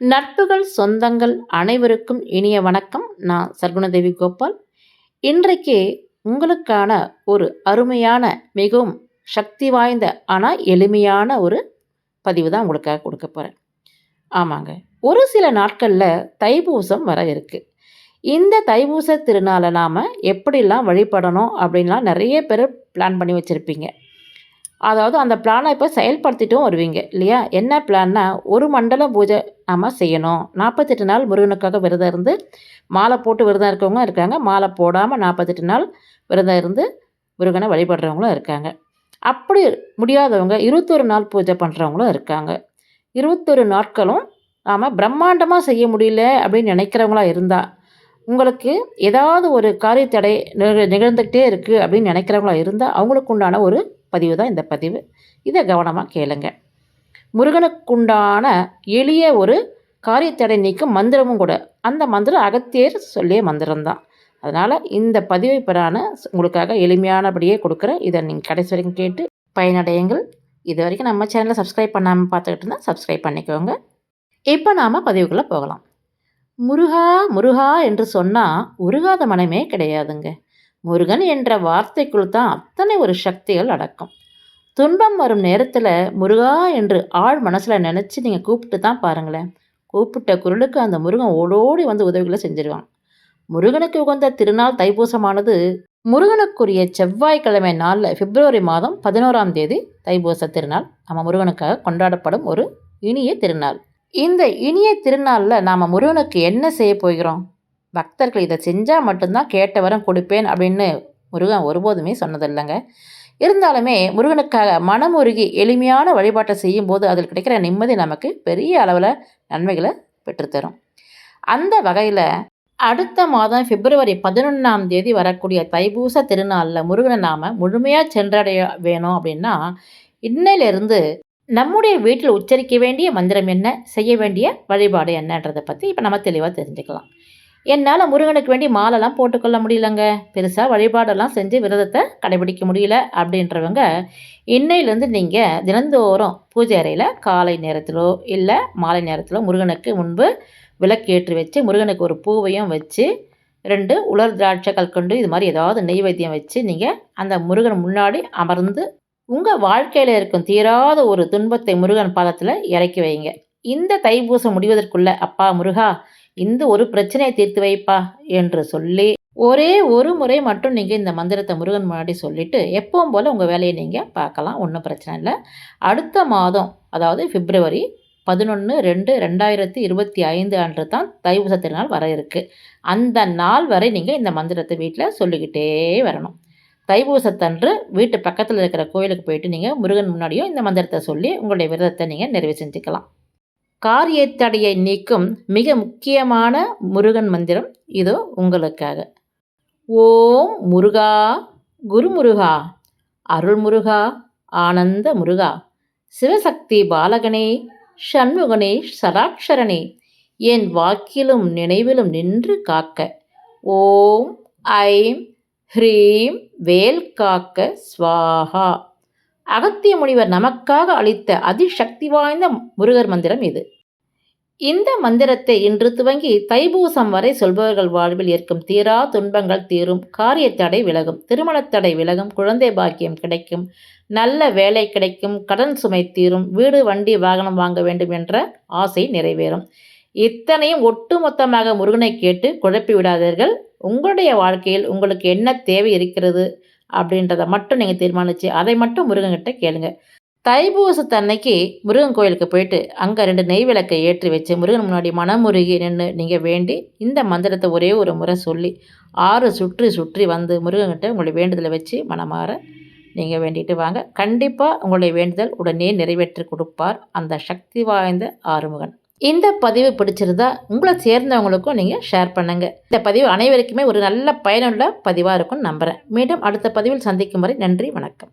நட்புகள் சொந்தங்கள் அனைவருக்கும் இனிய வணக்கம். நான் சர்க்குணதேவி கோபால். இன்றைக்கு உங்களுக்கான ஒரு அருமையான மிகவும் சக்தி வாய்ந்த ஆனால் எளிமையான ஒரு பதிவு தான் உங்களுக்காக கொடுக்க போகிறேன் ஆமாங்க. ஒரு சில நாட்களில் தைப்பூசம் வர இருக்குது இந்த தைப்பூச திருநாளை நாம் எப்படிலாம் வழிபடணும் அப்படின்லாம் நிறைய பேர் பிளான் பண்ணி வச்சுருப்பீங்க. அதாவது அந்த பிளானை இப்போ செயல்படுத்திட்டும் வருவீங்க இல்லையா? என்ன பிளான்னா ஒரு மண்டல பூஜை நாம் செய்யணும். நாற்பத்தெட்டு நாள் முருகனுக்காக விரதம் இருந்து மாலை போட்டு விரதம் இருக்கவங்க இருக்காங்க. மாலை போடாமல் நாற்பத்தெட்டு நாள் விரதம் இருந்து முருகனை வழிபடுறவங்களும் இருக்காங்க. அப்படி முடியாதவங்க இருபத்தொரு நாள் பூஜை பண்ணுறவங்களும் இருக்காங்க. இருபத்தொரு நாட்களும் நாம் பிரம்மாண்டமாக செய்ய முடியல அப்படின்னு நினைக்கிறவங்களா இருந்தால் உங்களுக்கு ஏதாவது ஒரு காரியத்தடை நிகழ்ந்துக்கிட்டே இருக்குது அப்படின்னு நினைக்கிறவங்களா இருந்தால் அவங்களுக்கு உண்டான ஒரு பதிவு தான் இந்த பதிவு. இதை கவனமாக கேளுங்க. முருகனுக்குண்டான எளிய ஒரு காரியத்தடை நீக்கும் மந்திரமும் கூட. அந்த மந்திரம் அகத்தியர் சொல்லிய மந்திரம்தான் அதனால் இந்த பதிவை பெறான உங்களுக்காக எளிமையானபடியே கொடுக்குறேன். இதை நீங்கள் கடைசி வரைக்கும் கேட்டு பயனடையுங்கள். இது வரைக்கும் நம்ம சேனலை சப்ஸ்கிரைப் பண்ணாமல் பார்த்துக்கிட்டு இருந்தால் சப்ஸ்கிரைப் பண்ணிக்கோங்க. இப்போ நாம் பதிவுக்குள்ளே போகலாம். முருகா முருகா என்று சொன்னால் உருகாத மனமே கிடையாதுங்க. முருகன் என்ற வார்த்தைக்குள் தான் அத்தனை ஒரு சக்திகள் அடக்கும். துன்பம் வரும் நேரத்தில் முருகா என்று ஆழ் மனசில் நினச்சி நீங்கள் கூப்பிட்டு தான் பாருங்களேன். கூப்பிட்ட குரலுக்கு அந்த முருகன் ஓடோடி வந்து உதவிகளை செஞ்சிருவான். முருகனுக்கு உகந்த திருநாள் தைப்பூசமானது முருகனுக்குரிய செவ்வாய்க்கிழமை நாளில் பிப்ரவரி மாதம் பதினோராம் தேதி தைப்பூச திருநாள். நம்ம முருகனுக்காக கொண்டாடப்படும் ஒரு இனிய திருநாள். இந்த இனிய திருநாளில் நாம் முருகனுக்கு என்ன செய்ய போகிறோம்? பக்தர்கள் இதை செஞ்சால் மட்டும்தான் கேட்ட வரம் கொடுப்பேன் அப்படின்னு முருகன் ஒருபோதுமே சொன்னதில்லைங்க. இருந்தாலுமே முருகனுக்காக மனமுருகி எளிமையான வழிபாட்டை செய்யும்போது அதில் கிடைக்கிற நிம்மதி நமக்கு பெரிய அளவில் நன்மைகளை பெற்றுத்தரும். அந்த வகையில் அடுத்த மாதம் பிப்ரவரி பதினொன்றாம் தேதி வரக்கூடிய தைபூச திருநாளில் முருகனை நாம் முழுமையாக சென்றடைய வேணும் அப்படின்னா இன்னையிலிருந்து நம்முடைய வீட்டில் உச்சரிக்க வேண்டிய மந்திரம் என்ன செய்ய வேண்டிய வழிபாடு என்னன்றதை பற்றி இப்போ நம்ம தெளிவாக தெரிஞ்சுக்கலாம். என்னால் முருகனுக்கு வேண்டி மாலைலாம் போட்டுக்கொள்ள முடியலங்க. பெருசாக வழிபாடெல்லாம் செஞ்சு விரதத்தை கடைபிடிக்க முடியல அப்படின்றவங்க இன்னையிலேருந்து நீங்கள் தினந்தோறும் பூஜை அறையில் காலை நேரத்திலோ இல்லை மாலை நேரத்திலோ முருகனுக்கு முன்பு விளக்கேற்றி வச்சு முருகனுக்கு ஒரு பூவையும் வச்சு ரெண்டு உலர் திராட்சை கொண்டு இது மாதிரி ஏதாவது நெய்வேத்தியம் வச்சு நீங்கள் அந்த முருகன் முன்னாடி அமர்ந்து உங்கள் வாழ்க்கையில் இருக்கும் தீராத ஒரு துன்பத்தை முருகன் பாதத்தில் இறக்கி வைங்க. இந்த தைப்பூசம் முடிவதற்குள்ள அப்பா முருகா இந்த ஒரு பிரச்சனையை தீர்த்து வைப்பா என்று சொல்லி ஒரே ஒரு முறை மட்டும் நீங்கள் இந்த மந்திரத்தை முருகன் முன்னாடி சொல்லிவிட்டு எப்பவும் போல் உங்கள் வேலையை நீங்கள் பார்க்கலாம். ஒன்றும் பிரச்சனை இல்லை. அடுத்த மாதம் அதாவது பிப்ரவரி பதினொன்று ரெண்டு ரெண்டாயிரத்தி இருபத்தி ஐந்து அன்று தான் தைப்பூச திருநாள் வர இருக்குது அந்த நாள் வரை நீங்கள் இந்த மந்திரத்தை வீட்டில் சொல்லிக்கிட்டே வரணும். தைபூசத்தன்று வீட்டு பக்கத்தில் இருக்கிற கோயிலுக்கு போயிட்டு நீங்கள் முருகன் முன்னாடியும் இந்த மந்திரத்தை சொல்லி உங்களுடைய விரதத்தை நீங்கள் நிறைவு செஞ்சுக்கலாம். காரியத்தடையை நீக்கும் மிக முக்கியமான முருகன் மந்திரம் இதோ உங்களுக்காக. ஓம் முருகா குருமுருகா அருள்முருகா ஆனந்த முருகா சிவசக்தி பாலகனே சண்முகனே சராட்சரனே என் வாக்கிலும் நினைவிலும் நின்று காக்க. ஓம் ஐம் ஹ்ரீம் வேல் காக்க ஸ்வாஹா. அகத்திய முனிவர் நமக்காக அளித்த அதிசக்தி வாய்ந்த முருகர் மந்திரம் இது. இந்த மந்திரத்தை இன்று துவங்கி தைபூசம் வரை சொல்பவர்கள் வாழ்வில் ஏற்கும் தீரா துன்பங்கள் தீரும் காரியத்தடை விலகும் திருமணத்தடை விலகும் குழந்தை பாக்கியம் கிடைக்கும் நல்ல வேலை கிடைக்கும் கடன் சுமை தீரும் வீடு வண்டி வாகனம் வாங்க வேண்டும் என்ற ஆசை நிறைவேறும். இத்தனையும் ஒட்டுமொத்தமாக முருகனை கேட்டு குழப்பி விடாதீர்கள் உங்களுடைய வாழ்க்கையில் உங்களுக்கு என்ன தேவை இருக்கிறது? அப்படின்றத மட்டும் நீங்கள் தீர்மானித்து அதை மட்டும் முருகன்கிட்ட கேளுங்க. தைப்பூசத்தன்னைக்கு முருகன் கோயிலுக்கு போயிட்டு அங்கே ரெண்டு நெய் விளக்கை ஏற்றி வச்சு முருகன் முன்னாடி மனமுருகி நின்று நீங்கள் வேண்டி இந்த மந்திரத்தை ஒரே ஒரு முறை சொல்லி ஆறு சுற்றி சுற்றி வந்து முருகன்கிட்ட உங்களுடைய வேண்டுதலை வச்சு மனமாற நீங்கள் வேண்டிட்டு வாங்க. கண்டிப்பாக உங்களுடைய வேண்டுதல் உடனே நிறைவேற்றி கொடுப்பார் அந்த சக்தி வாய்ந்த ஆறுமுகன். இந்த பதிவு பிடிச்சிருந்தா உங்களை சேர்ந்தவங்களுக்கும் நீங்கள் ஷேர் பண்ணுங்கள் இந்த பதிவு அனைவருக்குமே ஒரு நல்ல பயனுள்ள பதிவாக இருக்கும்னு நம்புகிறேன் மீண்டும் அடுத்த பதிவில் சந்திக்கும் வரை நன்றி வணக்கம்.